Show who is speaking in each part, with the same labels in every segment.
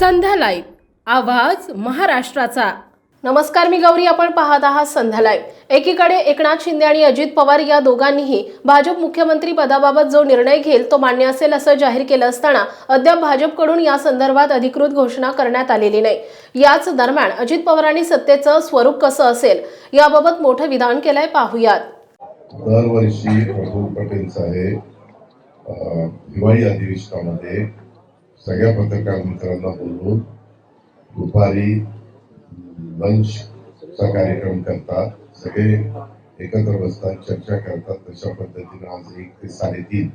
Speaker 1: संध्या live आवाज महाराष्ट्राचा. नमस्कार मी गौरी. आपण पाहत आहात संध्या लाईव्ह एकीकडे एकनाथ शिंदे आणि अजित पवार या दोघांनीही भाजप मुख्यमंत्री पदाबाबत जो निर्णय घेईल तो मान्य असेल असं जाहीर केलं असताना अद्याप भाजपकडून या संदर्भात अधिकृत घोषणा करण्यात आलेली नाही. याच दरम्यान अजित पवारांनी सत्तेचं स्वरूप कसं असेल याबाबत मोठं विधान केलंय पाहुयात.
Speaker 2: दरवर्षी प्रफुल्ल पटेल साहेब हिवाळी अधिवेशनामध्ये सगळ्या पत्रकार मित्रांना बोलवून दुपारी लंचचा कार्यक्रम करतात. सगळे एकत्र बसतात चर्चा करतात. तशा पद्धतीने आज एक ते साडेतीन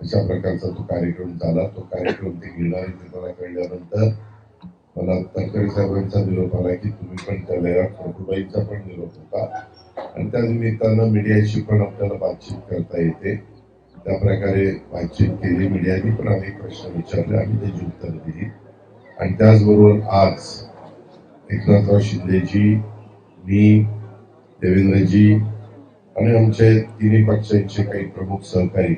Speaker 2: अशा प्रकारचा तो कार्यक्रम झाला. तो कार्यक्रम ते घेणार ते मला कळल्यानंतर मला तडकरी साहेबांचा निरोप आला की तुम्ही पण त्याला फोटोबाईंचा पण निरोप होता. आणि त्या निमित्तानं मीडियाशी पण आपल्याला बातचीत करता येते. त्या प्रकारे बातचीत केली मीडियाने पण अनेक प्रश्न विचारले आम्ही त्याची उत्तर दिली. आणि त्याचबरोबर आज एकनाथराव शिंदेजी मी देवेंद्रजी आणि आमचे तिन्ही पक्षांचे काही प्रमुख सहकारी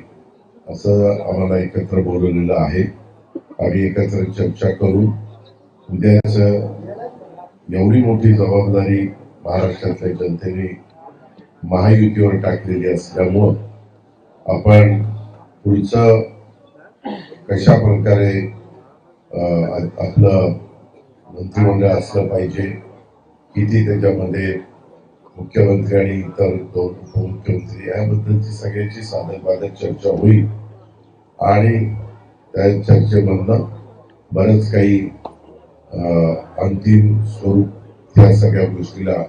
Speaker 2: असं आम्हाला एकत्र बोलवलेलं आहे. आम्ही एकत्र चर्चा करू. उद्याच एवढी मोठी जबाबदारी महाराष्ट्रातल्या जनतेने महायुतीवर टाकलेली असल्यामुळं आपण पुढचं कशा प्रकारे आपलं मंत्रिमंडळ असलं पाहिजे किती त्याच्यामध्ये मुख्यमंत्री आणि इतर दोन उपमुख्यमंत्री याबद्दलची सगळ्याची साधक बाधक चर्चा होईल. आणि त्या चर्चेमधनं बरंच काही अंतिम स्वरूप या सगळ्या गोष्टीला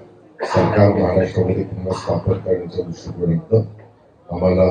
Speaker 2: सरकार महाराष्ट्रामध्ये पुन्हा स्थापन करण्याच्या दृष्टिकोनातनं आम्हाला